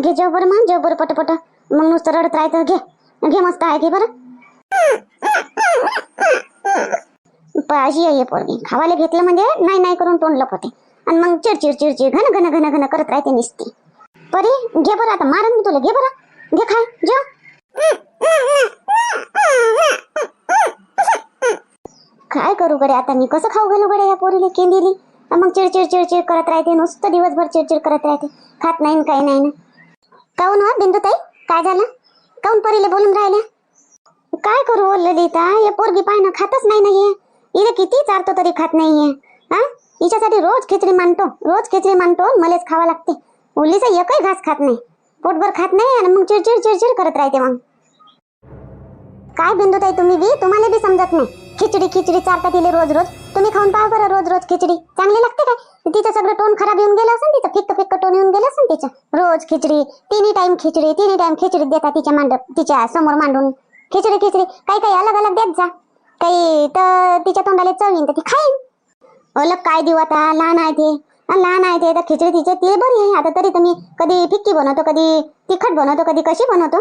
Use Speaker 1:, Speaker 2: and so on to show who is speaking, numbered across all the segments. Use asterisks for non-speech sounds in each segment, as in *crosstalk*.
Speaker 1: घे जेव बरं मग जेव बरं पट पट मग नुसतं रडत राहायचं. घे. घे मस्त आहे घे बरं. प- अशी आहे पोरगी. खावायला घेतलं म्हणजे नाही नाही करून तोंड लपवते. आणि मग चिडचिड चिडचिड घन घन घन घन करत राहते निसते. परी घे बरं आता. मारन मी तुला. घे बरं. घे खाय. जेव. काय करू गडे आता मी? कसं खाऊ घालू गडे या पोरीला केंदीली? मग चिडचिड चिडचिड करत राहते. नुसतं दिवसभर चिडचिड करत राहते. खात नाही काही नाही ना. काऊन हो, हा बिंदू ताई काय झालं? काऊन परीले बोलून राहिल्या? काय करू हो ललिता हे पोरगी पाहिनं खातच नाही ना हे किती चारतो तरी खात नाहीये. हा? हिच्यासाठी रोज खिचडी मांडतो. रोज खिचडी मांडतो मलाच खावा लागते. उलीचा एकही घास खात नाही. पोटभर खात नाही आणि मग चिडचिड चिडचिड करत राहते मग. काय बिंदू ताई तुम्ही बी? तुम्हाला बी समजत नाही. खिचडी खिचडी चारता तिले रोज रोज. तुम्ही खाऊन पहा बरं रोज रोज खिचडी. चांगली लागते काय? तिचं सगळं टोन खराब येऊन गेलं असेल तिचं फिक्क फिक्क टोन येऊन गेलं असेल तिचं. रोज खिचडी तिन्ही टाइम खिचडी तिन्ही टाइम खिचडी देता तिच्या मांड तिच्या समोर मांडून. खिचडी खिचडी काही काही अलग अलग देत जा. काही तर तिच्या तोंडाला चवीन तर ती खाईन. अलग काय देऊ आता? लहान आहे ते. लहान आहे ते तर खिचडी तिचे ते बरी आहे. आता तरी तुम्ही कधी फिक्की बनवतो कधी तिखट बनवतो कधी कशी बनवतो.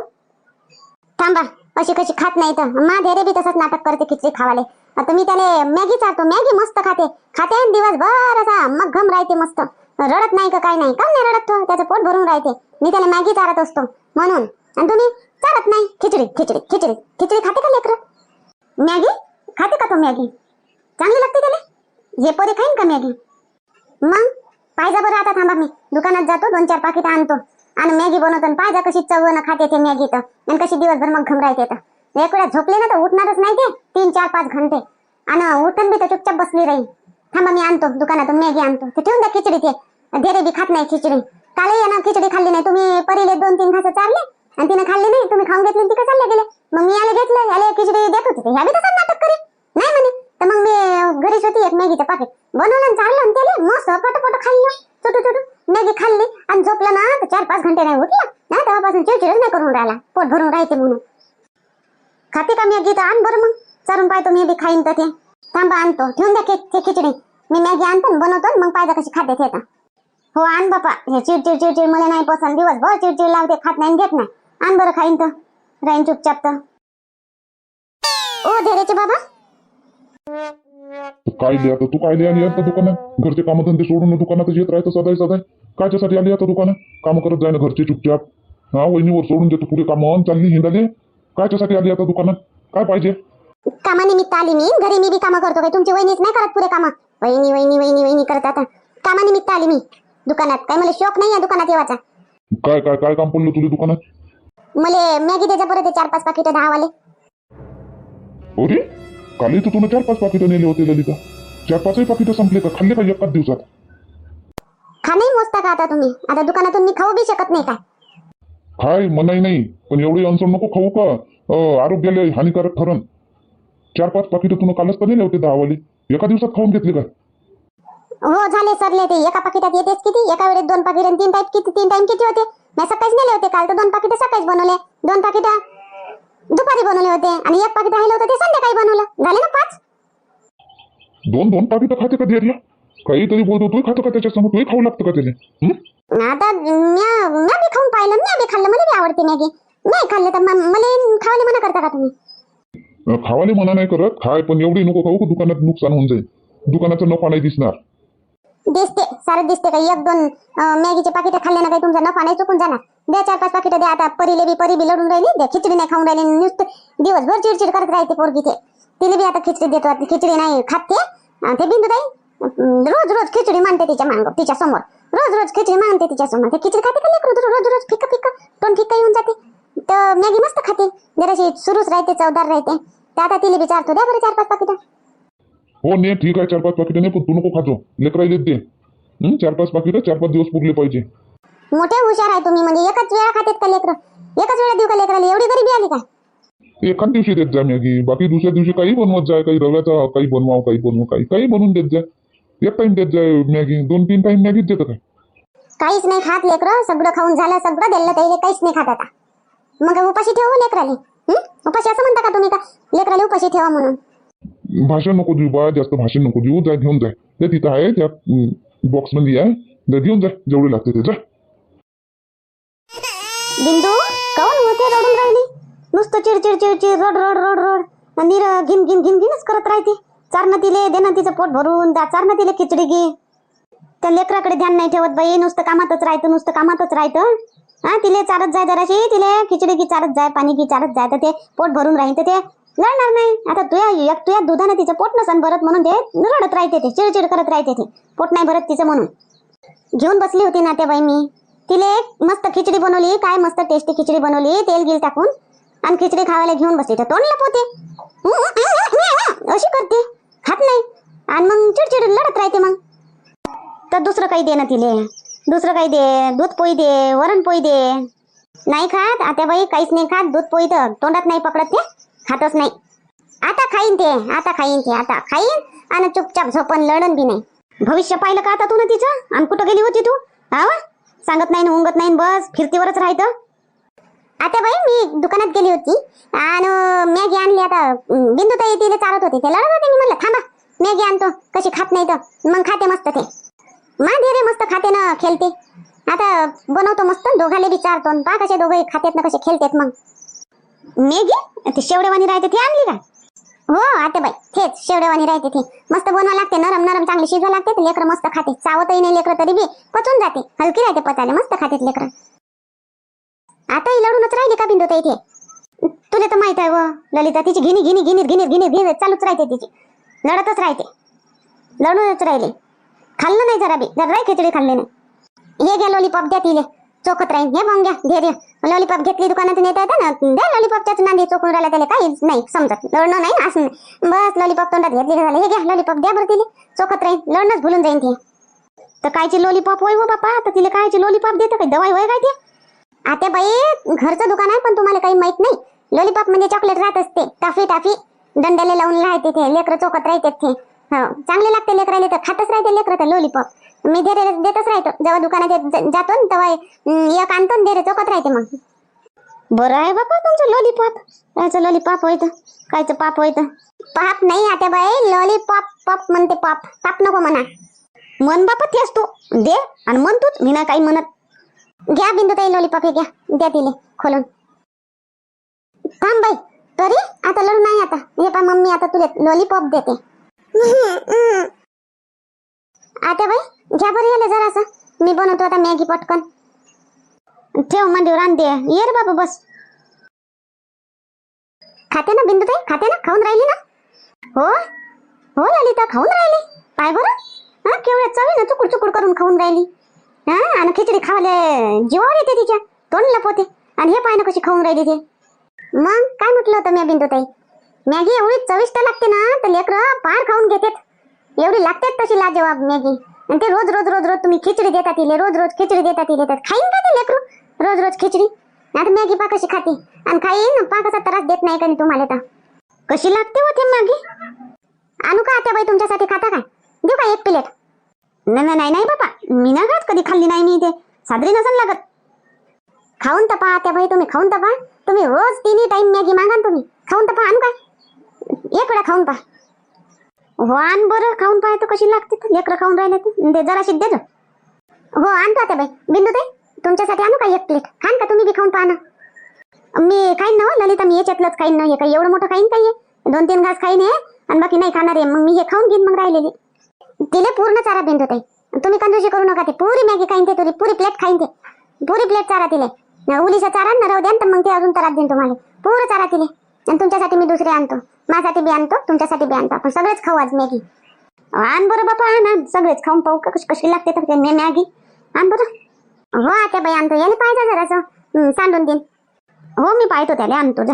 Speaker 1: थांबा. अशी कशी खात नाही तर. माझे रे बी तसंच नाटक करते खिचडी खावाले. आता मी त्याला मॅगी चालतो मॅगी मस्त खाते. खाते आणि दिवसभर असा मग घम राहते मस्त. रडत नाही का काय नाही. का नाही रडत तो. त्याचं पोट भरून राहते. मी त्याला मॅगी चारत असतो. म्हणून. आणि तुम्ही चारत नाही. खिचडी खिचडी खिचडी. खिचडी खाते का लेकर? मॅगी? खाते का तो मॅगी? चांगली लागते त्याला? हे पोरे खाईन का मॅगी? मग? पाहिजे बरं आता थांबा मी. दुकानात जातो. दोन चार पाकिट आणतो. आणि मॅगी बनवतो पाहिजे कशी चवनं खाते ते मॅगी तर. आणि कशी दिवसभर मग घम राहते तर. एक वेळा झोपले ना तर उठणारच नाही ते. तीन चार पाच घंटे. आणि उठून बी तर चुपचाप बसली राहील थांबा मी आणतो. दुकानातून मॅगी आणतो. ते ठेवून द्या खिचडी ते. धेरे बी खात नाही खिचडी. कालही ना खिचडी खाल्ली नाही. तुम्ही परीले दोन तीन घास चारले आणि तिने खाल्ली नाही. तुम्ही खाऊन घेतली तिकडे चालले गेले? मग मी आले घेतलं. आले खिचडी देत होते ह्या बी तसं नाटक करी नाही म्हणे. तर मग मी घरीच होती एक मॅगीचं पाकिट बनवलं चाललं आणि त्याला मस्त पटपट खाल्लं. छोटू छोटू मॅगी खाल्ली आणि झोपलं ना तर चार पाच घंटे नाही उठला. ना तेव्हापासून चिडचिडच नाही करून राहिला. पोट भरून राहते म्हणून. खाते का मॅगी? तर आण बरं मग. चारून पाहतो मी बी खाईन तर ते. थांबा आणतो. ठेवून द्या ते खिचडी. मी मॅगी आणतो बनवतो मग पाहिजे कशी खाते ते हो आण बापा. हे चिडचिड चिडचिड मला नाही पसंत. दिवसभर चिडचिड लावते. खात नाही आणि घेत नाही. आण बरं खाईन तर. राहीन चुपचाप तर. ओ धैर्याचे बाबा.
Speaker 2: काय लिहा तू काय लिहा दुकानात? घरचे कामं धंदे सोडून दुकानात येत राहायचं सदाय सदाय कायच्यासाठी आली आता दुकानात कामं करत जाय ना घरचे चुपचाप. हा वहिनीवर सोडून देतो पुढे कामं चालली हिंडाले. कायच्यासाठी आली आता दुकानात काय पाहिजे?
Speaker 1: कामानिमित्त आली मी. घरी मी बी कामं करतो काही तुमची वहिनीच नाही करत पुरे कामं. वहिनी वहिनी वहिनी वहिनी करत आता. कामानिमित्त आली मी दुकानात. काय मला शौक नाही आहे दुकानात येवाचा.
Speaker 2: काय काय काय काम पडलं तुला दुकानात?
Speaker 1: मला मॅगी द्यायचा परत ते चार पाच पाकिट दहावाले.
Speaker 2: अरे कालही तर तुला चार पाच पाकिटं नेले होते ललिता. चार पाचही पाकिटं संपले का? खाल्ले का एकाच दिवसात?
Speaker 1: खा नाही मोजता का आता तुम्ही? आता दुकानातून मी खाऊ बी शकत नाही काय
Speaker 2: खाय मनाई नाही. पण एवढी अनसण नको खाऊ का? अं, आरोग्याला हानिकारक ठरण चार पाच पाकिटं तुला कालच तर नेले होते दहावाले. एका दिवसात खाऊन घेतले का?
Speaker 1: हो झाले सरले ते. एका पाकिटात येतेच किती? एका वेळेस दोन पाकिट आणि तीन टाईप किती तीन टाइम किती होते? मी सकाळीच नेले होते काल. तर दोन पाकिट सकाळीच बनवले. दोन पाकिट दुपारी बनवले होते. आणि एक पाकिट राहिलं होतं ते संध्याकाळी बनवलं. झाले ना पाच?
Speaker 2: दोन दोन पाकिटं खाते का धैर्य काहीतरी बोलतो तू खातो का त्याच्यासमोर तूही खाऊ लागतं का त्याला?
Speaker 1: आता म्या म्या बी खाऊन पाहिलं म्या बी खाल्लं मला बी आवडते मॅगी. नाही खाल्लं तर मला खावायला मना करता का तुम्ही?
Speaker 2: खावाले मना नाही करत खाय पण एवढी नको खाऊ का दुकानात नुकसान होऊन जाईल. दुकानाचा नफा नाही दिसणार.
Speaker 1: दिसते सारं दिसते का? एक दोन मॅगीचे पाकिट खाल्ले ना काही तुमचा नफा नाही चुकून जाणार. द्या चार पाच पाकिट द्या आता परीले बी परी बी लढून राहिली द्या खिचडी नाही खाऊन राहिली नुसतं दिवसभर चिडचिड करत राहते पोरगी ते. तिने बी आता खिचडी देतो खिचडी नाही खाते ते. बिंदू ताई रोज रोज खिचडी मानते तिच्या मांग तिच्या समोर. रोज रोज खिचडी मानते तिच्या समोर. खिचडी खाते का लेकरू? रोज रोज फिक्क फिक्क टोन फिक्क येऊन जाते. तर मॅगी मस्त खाते. जराशी सुरूच राहते चवदार राहते. तर आता तिला विचारतो द्या बरं चार पाच पाकिट.
Speaker 2: हो ने ठीक आहे चार पाच पाकिटं ने पण तू नको खातो लेकराई देत दे हं? चार पाच पाकिटं चार पाच दिवस पुरले पाहिजे.
Speaker 1: मोठे हुशार आहे तुम्ही म्हणजे एकच वेळा खातेत का लेकर? एकच वेळा देऊ का लेकराला? एवढी गरीबी आली काय
Speaker 2: एखाद दिवशी देत जा मॅगी. बाकी दुसऱ्या दिवशी काही बनवत जाय काही रव्याचा काही बनवाव काही बनवू काही काही बनवून देत जाय एक टाइम देत जाय मॅगी. दोन तीन टाइम मॅगीच देतं काय
Speaker 1: काहीच नाही खात लेकर. सगळं खाऊन झालं सगळं दिलं त्याला काहीच नाही खात आता. मग उपाशी ठेवू लेकराले? हं? उपाशी असं म्हणता का तुम्ही का? लेकराले उपाशी ठेवा म्हणून.
Speaker 2: भाषण नको देऊ बा जास्त भाषण नको देऊ. जाय घेऊन जाय ते तिथं आहे त्या बॉक्समध्ये आहे. जा घेऊन जाय जेवढे लागते ते जा.
Speaker 1: बिंदू काऊन होते रडून राहिली? नुसतं चिडचिड चिडचिड रड रड रड रड. नीर घिन घिन घिन घिनच करत राहते. चारणं तिले देणं तिचं पोट भरून दा चारणं तिले खिचडी घे. त्या लेकराकडे ध्यान नाही ठेवत बाई नुसतं कामातच राहतं नुसतं कामातच राहतं हा तिले चारत जाय जराशी तिले खिचडी की चारत जाय पाणी की चारत जाय तर ते पोट भरून राहील तर ते लढणार नाही. आता तुया एक तुया दुधाने तिचं पोट नसन भरत म्हणून ते रडत राहते ते चिडचिड करत राहते ते. पोट नाही भरत तिचं म्हणून. घेऊन बसली होती ना त्या बाई मी. तिले एक मस्त खिचडी बनवली काय मस्त टेस्टी खिचडी बनवली तेल गिल टाकून. आणि खिचडी खावायला घेऊन बसली तर तोंडला पोते *laughs* अशी करते. खात नाही आणि मग चिडचिड लढत राहते मग. तर दुसरं काही दे ना तिले. दुसरं काही दे. दूध पोई दे वरण पोई दे. नाही खात. आता बाई काहीच नाही खात. दूध पोई तर तोंडात नाही पकडत ते. खातच नाही. आता खाईन ते. आता खाईन ते. आता खाईन. आणि चुपचाप झोपन लढन बी नाही. भविष्य पाहिलं का आता तू ना तिचं? आणि कुठं गेली होती तू? हा सांगत नाही उंगत नाही बस. फिरतीवरच राहायचं आता बाई मी दुकानात गेली होती. आणि मॅगी आणली आता. बिंदू ताई तिला चालत होती. ते लढत होते. मी म्हणलं थांबा मॅगी आणतो. कशी खात नाही तर. मग खाते मस्त ते. मा रे मस्त खाते ना खेळते. आता बनवतो मस्त. दोघाले विचारतो पा कसे दोघे खातेत ना कसे खेळतेत मग. मॅगी? ते शेवडेवाणी राहते ती आणली का? हो आता बाई तेच शेवडेवाणी राहते ते. मस्त बनवा लागते. नरम नरम चांगली शिजवा लागते. लेकर लेकरं मस्त खाते. चावतही नाही लेकरं तरी बी पचून जाते. हलकी राहते पचायला. मस्त खातेत लेकरं. आता ही लढूनच राहिली का बिंदू इथे तुला तर माहीत आहे व ललिता तिची घिनी घिनी घिनी घिनी घिनी घिनी चालूच राहते तिची. लढतच राहते. लढूनच राहिले. खाल्लं नाही जरा बी जरा खिचडी खाल्ली नाही. हे घ्या लॉलीपॉप द्या तिले. चोखत राहील हे मग घ्या धैर्य लॉलीपॉप घेतली दुकानात नेता येतं ना? द्या लॉलीपॉपच्याच नांदी चोखून राहिला त्याला. काहीच नाही समजत. लढणं नाही असं नाही. बस लॉलीपॉप तोंडात घेतली झालं? हे घ्या लॉलीपॉप द्या बरं तिले. चोखत राहील लढणंच भुलून जाईन ते. तर कायची लॉलीपॉप होय हो बापा? तर तिला कायची लॉलीपॉप देतं काही दवाई होय काय ते? आता बाई घरचं दुकान आहे पण तुम्हाला काही माहीत नाही. लॉलीपॉप म्हणजे चॉकलेट राहत असते. Toffee toffee. दंडले लावून राहते ते लेकरं चोकत राहते ते हो. चांगले लागते लेकराले तर. खातच राहते लेकरं तर लॉलीपॉप मी धीरे देतच राहतो. जेव्हा दुकानात जातो ना तेव्हा एक आणतो ना धीरे चोकत राहते मग. बरं आहे बाबा तुमचं लॉलीपॉप कायचं लॉलीपॉप होईत कायचं पाप होईत पाप नाही आता बाई. लॉलीपॉप पॉप म्हणते पॉप. पाप नको म्हणा. मन बापा तेच तू. दे. आणि म्हण तूच. मी ना काही म्हणत. घ्या बिंदू ताई लॉलीपॉप हे घ्या. द्या तिले खोलून. थांब बाई तरी? आता लढू नाही आता. हे पा मम्मी आता तुला लॉलीपॉप देते. आता बाई घ्या बरं याला जरासं. मी बनवतो आता मॅगी पटकन. ठेव म्हणजे रान दे ये रे बाबा बस. खाते ना बिंदू ताई? खाते ना? खाऊन राहिली ना? हो? हो ललिता खाऊन राहिली? पाय बरं. हा केवढ्या चवी ना चुकूड चुकूड करून खाऊन राहिली. हा आणि खिचडी खावले जीवावर येते तिच्या. तोंड लपवते. आणि हे पाहिजे कशी खाऊन राहिली ते. मग काय म्हटलं होतं मी बिंदू ताई मॅगी एवढी चविष्ट लागते ना तर लेकरं पार खाऊन घेतात. एवढी लागतेच तशी लाजवाब मॅगी आणि ते रोज रोज रोज रोज तुम्ही खिचडी देता तिले रोज रोज खिचडी देता तिले तर खाईन का ते लेकरू? रोज रोज खिचडी. आता मॅगी पा कशी खाते. आणि खाईन पा कसा त्रास देत नाही का तुम्हाला तर. कशी लागते होते मॅगी आणू का आता बाई तुमच्यासाठी खाता काय? देऊ का एक प्लेट? नाही नाही नाही नाही बाबा मी ना खात कधी खाल्ली नाही मी ते सादरी नसन लागत. खाऊन तर पहा त्या भाई तुम्ही खाऊन तर पहा. तुम्ही रोज तिन्ही टाइम मॅगी मागा तुम्ही. खाऊन तर पहा आणू काय? एक वेळा खाऊन पहा. हो आण बरं खाऊन पहा तर कशी लागते लेकरं खाऊन राहिले तर. दे जराशी दे हो आणतो आता बाई. बिंदू ताई तुमच्यासाठी आणू का एक प्लेट खान का तुम्ही बी खाऊन पहा ना. मी खाईन ना हो, ललिता मी याच्यातलंच खाईन ना. हे काही एवढं मोठं खाईन काही दोन तीन घास खाईन हे आणि बाकी नाही खाणार आहे मग मी हे खाऊन घेईन मग राहिलेली. तिले पूर्ण चारा बिंदू ताई. तुम्ही कंजूशी करू नका ते. पुरी मॅगी खाईन ते तुरी. पुरी प्लेट खाईन ते. पुरी प्लेट चारा तिले उलीचा चारा न राहू द्या तर मग ते अजून त्रास देईन तुम्हाला. पूर्ण चारा तिले आणि तुमच्यासाठी मी दुसरे आणतो. माझ्यासाठी बी आणतो तुमच्यासाठी बी आणतो. आपण सगळेच खाऊ आज मॅगी. आण बरं बापा आण आण. सगळेच खाऊन पाहू का कशी कशी लागते तर मॅगी. आण बरं. हो आता बाई आणतो. याने पाहिजे जरासं. सांडून देईन. हो मी पाहतो त्याला आणतो. जा.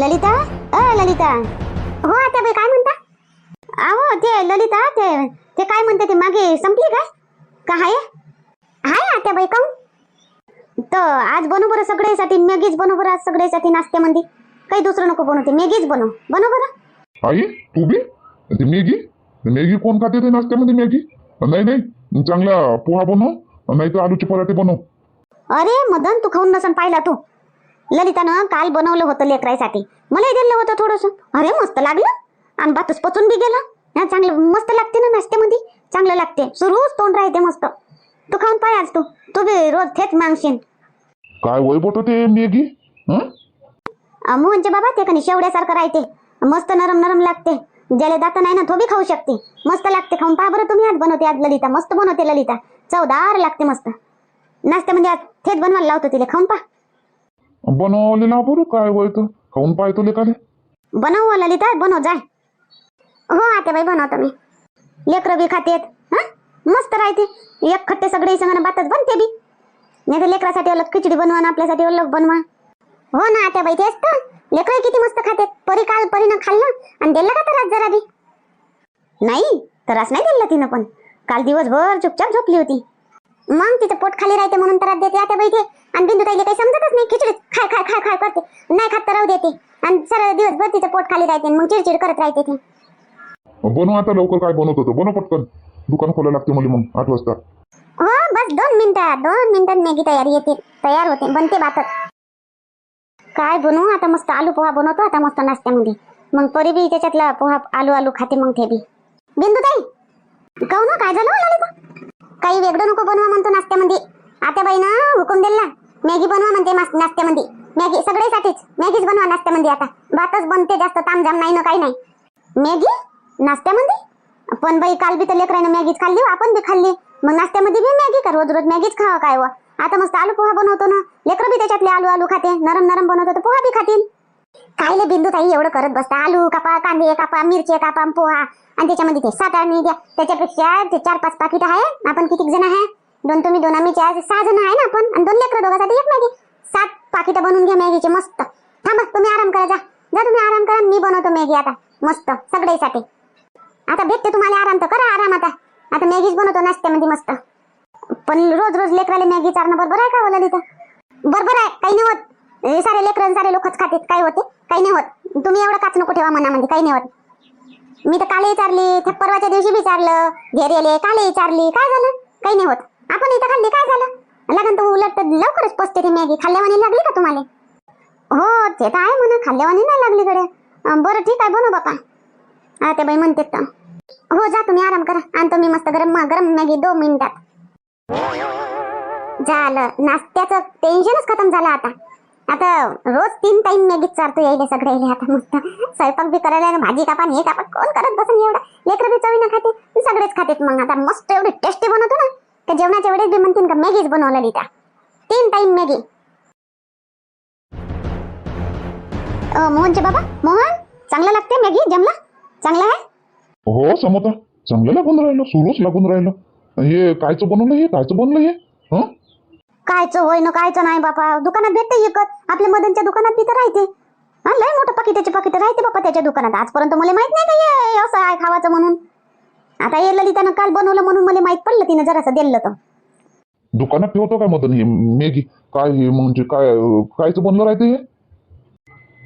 Speaker 1: ललिता? अ ललिता. हो आता बाई काय म्हणता? अहो ते ललिता ते ते काय म्हणते ते मागे संपली काय का हाय? हाय आता बाई काऊन तर आज बनव बरं सगळ्यासाठी मॅगीच बनव बरं आज सगळ्यासाठी नाश्त्यामध्ये काही दुसरं नको बनवते मॅगीच बनव बनव बरं?
Speaker 2: आई तू बी? ते मॅगी? मॅगी कोण खाते ते नाश्त्यामध्ये मॅगी? नाही नाही चांगला पोहा बनव नाही तर आलूचे पराठे बनव.
Speaker 1: अरे मदन तू खाऊन नसन पाहिला तू. ललितानं काल बनवलं होतं लेकरासाठी मलाही दिलं होतं थोडस. अरे मस्त लागलं. आणि बातच पचून बी गेलं. हा चांगलं मस्त लागते ना नाश्त्यामध्ये. चांगलं लागते. सुरूच तोंड राहते मस्त. तू खाऊन पाय आज तू. तू बी रोज थेच मागशील
Speaker 2: काय वय बोट ते मॅगी
Speaker 1: मोहनचे बाबा ते कणी शेवड्यासारखं राहते. मस्त नरम नरम लागते. ज्याला दात नाही ना तो बी खाऊ शकते. मस्त लागते. खाऊन पहा बरं तुम्ही आज बनवते आज ललिता. मस्त बनवते ललिता. चवदार लागते मस्त. नाश्त्यामध्ये आज थेट बनवायला लावतो तिला. खाऊन पहा.
Speaker 2: बनवलेला बरं काय वय तर खाऊन पाहतो लेकाले.
Speaker 1: बनव हो ललिता. बनव जाय. हो आता बाई बनवतो मी. लेकरं बी खातेत हा? मस्त राहते. एक खट्टे सगळे संग बातच बनते बी. नाही तर लेकरासाठी अलग खिचडी बनवा आपल्यासाठी अलग बनवा. हो ना आता बाई तेच तर. लेकर किती मस्त खातेत. परी काल परीनं खाल्लं आणि दिलं का तर जरा बी? नाही त्रास नाही दिला तिनं पण. काल दिवसभर चुपचाप झोपली होती. मग तिचं पोट खाली राहते म्हणून त्रास देते आता बाई ते. आणि बिंदू ताईला काही समजतच नाही खिचडी खाय खाय खाय खाय करते. नाही खात तर राहू देते. आणि सर दिवसभर तिचं पोट खाली राहते मग चिडचिड करत राहते ती.
Speaker 2: बनव आता लवकर काय बनवत होतं बनव पटकन. दुकान खोला लागते मला मग आठ वाजता.
Speaker 1: हो बस दोन मिनिटात दोन मिनिटात मॅगी तयार येते तयार होते बनते बातच काय बनवू आता मस्त आलू पोहा बनवतो आता मस्त नाश्त्यामध्ये. मग परी बी त्याच्यातला पोहा आलू आलू खाते मग ते बी. बिंदू ताई काहून ना काय झालं हो ललिता? काही वेगळं नको बनवा म्हणतो नाश्त्यामध्ये. आता बाई ना हुकूम ना मॅगी बनवा म्हणते नाश्त्यामध्ये. मॅगी सगळ्यासाठीच मॅगीच बनवा नाश्त्यामध्ये आता. भातच बनते जास्त तामझाम नाही ना काही नाही. मॅगी? नाश्त्यामध्ये? पण बाई काल बी तर लेकरानं मॅगीच खाल्ली हो, आपण बी खाल्ली. मग नाश्त्यामध्ये बी मॅगी का रोज रोज मॅगीच खावा काय व? आता मस्त आलू पोहा बनवतो ना. लेकर बी त्याच्यातले आलू आलू खाते. नरम नरम बनवतो तर पोहा बी खातील. कायले बिंदू ताई एवढं करत बसता? आलू कापा कांदे कापा मिरची कापा पोहा. आणि त्याच्यामध्ये ते सात आणि द्या त्याच्यापेक्षा ते चार पाच पाकिट आहे. आपण किती जण आहे? दोन तुम्ही दोन आम्ही चार सहा जण आहे ना आपण? आणि दोन लेकर दोघांसाठी एक मॅगी. सात पाकिटं बनवून घ्या मॅगीचे मस्त. थांबा तुम्ही आराम करा जा. जा तुम्ही आराम करा मी बनवतो मॅगी आता. मस्त सगळ्यासाठी. आता भेटते तुम्हाला आराम तर करा आराम आता. आता मॅगीच बनवतो नाश्त्यामध्ये मस्त. पण रोज रोज लेकराला मॅगी चारणं बरोबर आहे का हो ललिता? बरोबर आहे काही नाही होत. हे सारे लेकरं सारे लोकच खातात काय होते काही नाही होत. तुम्ही एवढं काच नको ठेवा मनामध्ये काही नाही होत. मी तर काले विचारली त्या परवाच्या दिवशी विचारलं घेरेले कालही विचारली काय झालं? काही नाही होत. आपण इथं खाल्ली काय झालं? लागन तर उलट तर लवकरच पसते ती मॅगी. खाल्ल्यावानी लागली का तुम्हाला? हो ते तर आहे म्हणा खाल्ल्यावानी नाही लागली कडे बरं ठीक आहे बनव बापा. आता ते बाई म्हणते तर. हो जा तुम्ही आराम करा. आणतो मी मस्त गरम गरम मॅगी दोन मिनिटात. झालं. नाश्त्याचं टेन्शनच खतम झालं आता. आता रोज तीन टाइम मॅगीच चारतो यायले सगळे यायले आता मस्त. स्वयंपाक बी करायला आणि भाजी कापा हे कापा कोण करत बसून एवढं? लेकर बी चवीनं खाते सगळेच खातेत मग. आता मस्त एवढी टेस्टी बनवतो ना का जेवणाच्या वेळेस बी म्हणतील का मॅगीच बनवलं त्या तीन टाइम मॅगी. मोहनचे बाबा? मोहन चांगलं लागते मॅगी जमला? चांगला आहे?
Speaker 2: हो समोता. चांगलं लागून राहिलं सुरूच लागून राहिलं. हे कायचं बनवलं हे? कायचं बनलं हे? हं?
Speaker 1: कायचं होय ना कायचं नाही बापा. दुकानात भेटते विकत आपल्या मदनच्या दुकानात तिथं राहते. हा लय मोठं पाकिटाचे पाकिट राहते बापा त्याच्या दुकानात. आजपर्यंत मला माहीत नाही का हे? असं आहे खावाचं म्हणून. आता हे ललितानं काल बनवलं म्हणून मला माहीत पडलं तिनं जरासं दिलं तर.
Speaker 2: दुकानात ठेवतो काय मदन? हे मॅगी? काय हे म्हणजे काय कायचं बनलं राहते हे?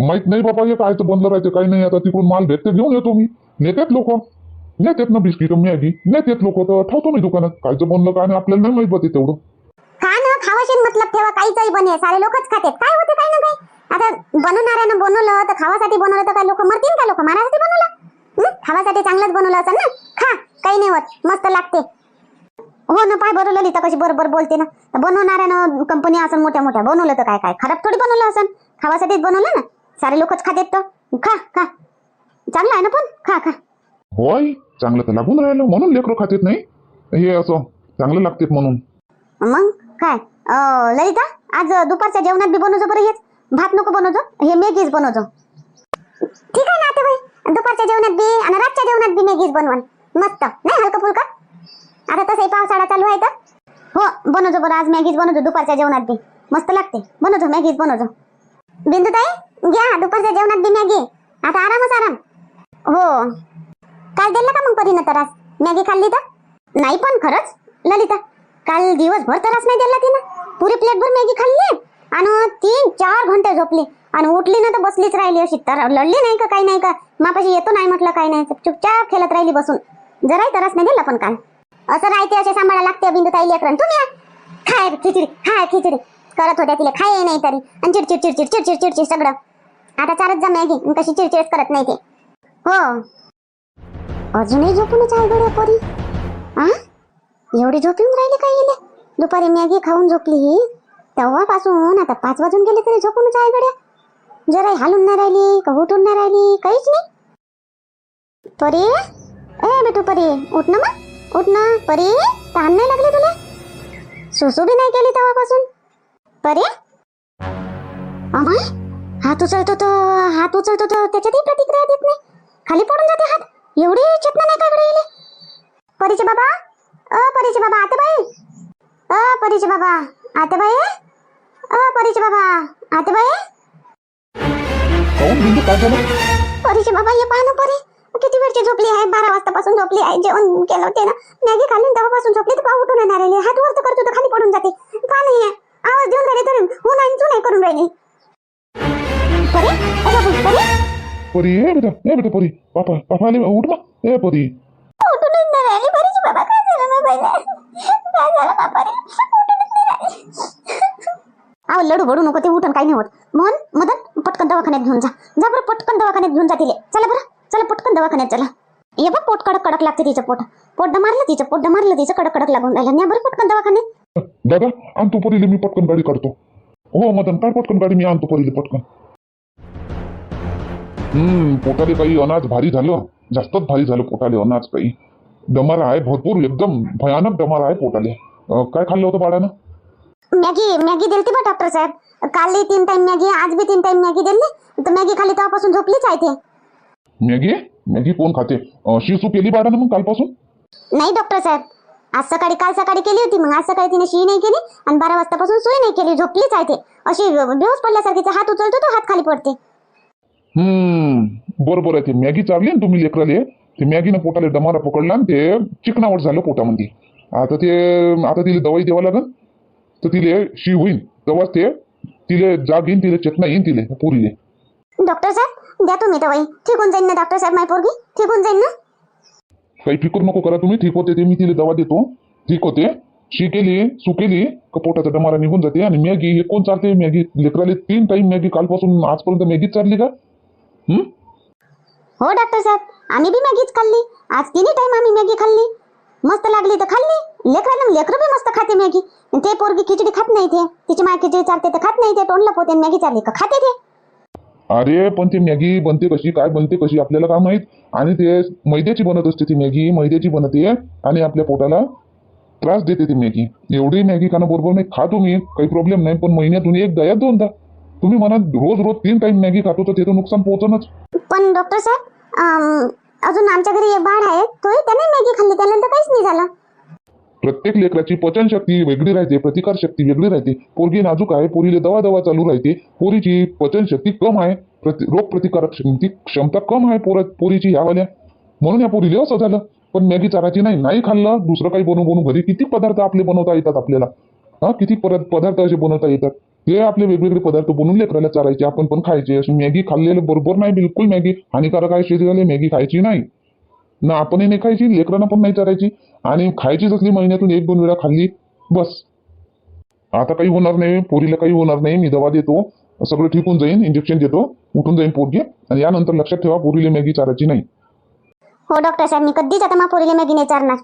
Speaker 2: माहीत नाही बाबा हे कायचं बनलं राहते काही नाही आता तिकडून माल भेटते घेऊन येतो मी. नेतात लोक. नेतात ना बिस्किट मॅगी. नेतात लोक तर ठेवतो मी दुकानात. कायचं बनलं काय नाही आपल्याला नाही माहीत बा ते तेवढं.
Speaker 1: खा ना खावाशीन मतलब ठेवा काहीचाही बने सारे लोकच खातात. काय होते काय ना काय? आता बनवणाऱ्यानं बनवलं तर खावासाठी बनवलं तर काय लोक मरतील का लोक? मारासाठी बनवलं? हं? खावासाठी चांगलंच बनवलं असं ना? खा काही नाही होत. मस्त लागते. हो ना पाय बरं ललिता कशी बरोबर बोलते ना. तर बनवणाऱ्यानं कंपनी असं मोठ्या मोठ्या बनवलं तर काय काय? खराब थोडी बनवलं असं खावासाठीच बनवलं ना? सारे लोकच खातेत तर. खा खा. चांगलं आहे ना पण? खा खा.
Speaker 2: होय चांगलं तर लागून राहिलं. म्हणून लेकरं खातेत नाही. हे असं चांगलं लागतेत म्हणून.
Speaker 1: मग? काय? अं, ललिता आज दुपारच्या जेवणात बी बनवतो बरं हेच. भात नको बनवतो हे मॅगीच बनवतो ठीक आहे ना आता बाई दुपारच्या जेवणात बी आणि रातच्या जेवणात बी मॅगीच बनवण मस्त. नाही हलका फुलका? आता तसंही पावसाळा चालू आहे तर. हो बनवतो बरं. आज मॅगीच बनवतो दुपारच्या जेवणात बी. मस्त लागते. बनवतो मॅगीच बनवतो बिंदू ताई घ्या दुपारच्या जेवणात बी मॅगी. आता आरामच आराम. हो. काल दिलं का मग परीनं तर आज मॅगी खाल्ली तर? नाही पण खरंच. ललिता काल दिवसभर त्रास नाही दिला तिनं. पुरी प्लेटभर मॅगी खाल्ली आणि तीन चार घंटे झोपली. आणि उठली ना तर बसलीच राहिली अशी. तर लढली नाही का काही नाही का? मापाशी येतो नाही म्हटलं काही नाही. चुपचाप खेळत राहिली बसून. जराही त्रास नाही दिला पण काल. असं राहते असे सांभाळा लागते बिंदू ताई लेकरं. तुम्ही खाय खिचडी खाय खिचडी. करत होत्या तिला. खाय नाही तरी. आणि चिडचिड चिडचिड चिडचिड चिडचिड सगळं. आता चारच जा मॅगी कशी चिडचिड करत नाही ते. हो. अजूनही झोपूनच आहे गड्या पोरी? आ? एवढी झोपून राहिली काय येले दुपारी मॅगी खाऊन झोपली तेव्हापासून आता पाच वाजून गेले तरी झोपूनच आहे गड्या. जरा हालून नाही राहिली का उठून नाही राहिली काहीच नाही. परी? ए बेटू परी उठ ना मग. उठ ना. परी तहान नाही लागली तुला? सुसू बी नाही केली तेव्हापासून? परी? अमाय हात उचलतो तो हात उचलतो तो त्याच्यातही प्रतिक्रिया देत नाही. खाली पडून जाते हात. एवढी चेतना नाही काय येईल परीचे बाबा अ परीचे बाबा आते बाई अ परीचे बाबा आते बाई अ परीचे बाबा आते बाई
Speaker 2: काऊन बिंदू काय झालं?
Speaker 1: परीचे बाबा ये पाहा ना परी. किती वेळची झोपली आहे? बारा वाजतापासून झोपली आहे. जेवण केलं होते ना. मॅगी खाल्ली तेव्हापासून झोपली तर पाव उठून येणार आहे. हात वर तर करतो तर खाली पडून जाते. पहा नाही. आवाज देऊन राहिले तरी हो नाही तू नाही करून राहिली. परी ए परी
Speaker 2: बेटा ए बेटा परी पापा पापा आले उठ ना ए परी
Speaker 1: उठूनच नाही राहिली परीचे बाबा काय झालं ना पहिले काय झालं ना नाही राहिली अहो लडू बडू नको ते उठून काही नाही होत मोहन मदन पटकन दवाखान्यात घेऊन जा जा बरं पटकन दवाखान्यात घेऊन जा तिले चला बरं चला पटकन दवाखान्यात चला ये बघ पोट कडक कडक लागते तिचं पोट पोट मारलं तिचं पोट मारलं तिचं कडक कडक लागून राहिलं न्या बरं पटकन दवाखान्यात
Speaker 2: दादा आणतो परीले मी पटकन गाडी काढतो हो मदन काय पटकन गाडी मी आणतो परीले पटकन हम्म पोटाले काही अनाज भारी झालं. जास्तच भारी झालं पोटाले अनाज काही. डमार आहे भरपूर एकदम भयानक डमार आहे पोटाले. अं, काय खाल्लं होतं बाळानं?
Speaker 1: मॅगी मॅगी दिलती बा डॉक्टर साहेब. कालही तीन टाइम मॅगी आज बी तीन टाइम मॅगी दिली. तर मॅगी खाली तेव्हापासून झोपलीच आहे ते.
Speaker 2: मॅगी? मॅगी कोण खाते? अं, शिसू केली बाळानं मग कालपासून?
Speaker 1: नाही डॉक्टर साहेब. आज सकाळी काल सकाळी केली होती. मग आज सकाळी तिने शी नाही केली आणि बारा वाजतापासून सोय नाही केली. झोपलीच आहे ते. अशी बेहोस पडल्यासारखी ते हात उचलतो तो हात खाली पडते.
Speaker 2: हम्म. बरोबर आहे ते. मॅगी चालली ना तुम्ही लेकराले? ते मॅगीनं पोटाला डमारा पकडला आणि ते चिकनावट झालं पोटामध्ये. आता ते आता तिला दवाई द्यावं लागेल तर तिले शी होईन. तेव्हाच ते तिले जाग येईन तिले चेतना येईन तिले पुरीले.
Speaker 1: डॉक्टर साहेब द्या तुम्ही दवाई. ठीक होऊन जाईन ना डॉक्टर साहेब माय पोरगी? ठीक होऊन जाईन ना?
Speaker 2: काही फिकर नको करा तुम्ही ठीक होते ते मी तिला दवा देतो. ठीक होते. शी केली सु केली का पोटाचा डमारा निघून जाते. आणि मॅगी हे कोण चालते? मॅगी लेकराले तीन टाइम मॅगी कालपासून आजपर्यंत मॅगीच चालली का?
Speaker 1: हो डॉक्टर साहेब. आम्ही बी मॅगीच खाल्ली. आज तिन्ही टाइम आम्ही मॅगी खाल्ली. मस्त लागली तर खाल्ली. लेकराला लेकरं बी मस्त खाते मॅगी. ते पोरगी खिचडी खात नाही ते. तिची माय खिचडी चालते तर खात नाही ते. तोंडला पोते मॅगी चालली का खाते ते.
Speaker 2: अरे पण ती मॅगी बनते कशी? काय बनते कशी? आपल्याला काय माहीत? आणि ते मैद्याची बनत असते ती मॅगी. मैद्याची बनते आणि आपल्या पोटाला त्रास देते ती मॅगी. एवढी मॅगी खाणं बरोबर नाही. खातो मी काही प्रॉब्लेम नाही. पण महिन्यातून एकदा या दोनदा. तुम्ही म्हणा रोज रोज तीन टाइम मॅगी खातो तर त्याचं नुकसान पोहोचणच
Speaker 1: पण डॉक्टर साहेब अजून आमच्या घरी एक बाळ आहे तोही त्याने मॅगी खाल्ली त्यानंतर काहीच नाही झालं.
Speaker 2: प्रत्येक लेकराची पचनशक्ती वेगळी राहते प्रतिकार शक्ती वेगळी राहते. पोरगी नाजूक आहे पोरीले दवा दवा चालू राहते. पोरीची पचनशक्ती कम आहे प्रति रोग प्रतिकारक शक्ती क्षमता कम आहे पोर पोरीची यावाल्या म्हणून या पोरीले असं झालं. पण मॅगी चाराची नाही नाही खाल्लं दुसरं काही बनवून बनवून घरी किती पदार्थ आपले बनवता येतात आपल्याला? हा किती पदार्थ असे बनवता येतात? हे आपले वेगवेगळे पदार्थ बनवून लेकराला चारायचे आपण पण खायचे. अशी मॅगी खाल्लेलं बरोबर नाही बिलकुल मॅगी. हानिकारक आहे शरीराला मॅगी खायची नाही. ना आपणही नाही खायची लेकरांना पण नाही चारायची. आणि खायचीच असली महिन्यातून एक दोन वेळा खाल्ली बस. आता काही होणार नाही पोरीला काही होणार नाही मी दवा देतो सगळं ठीक होऊन जाईन इंजेक्शन देतो उठून जाईन पोरगी आणि यानंतर लक्षात ठेवा पोरीला मॅगी चारायची नाही.
Speaker 1: हो डॉक्टर साहेब मी कधीच आता मग पोरीला मॅगी नाही चारणार.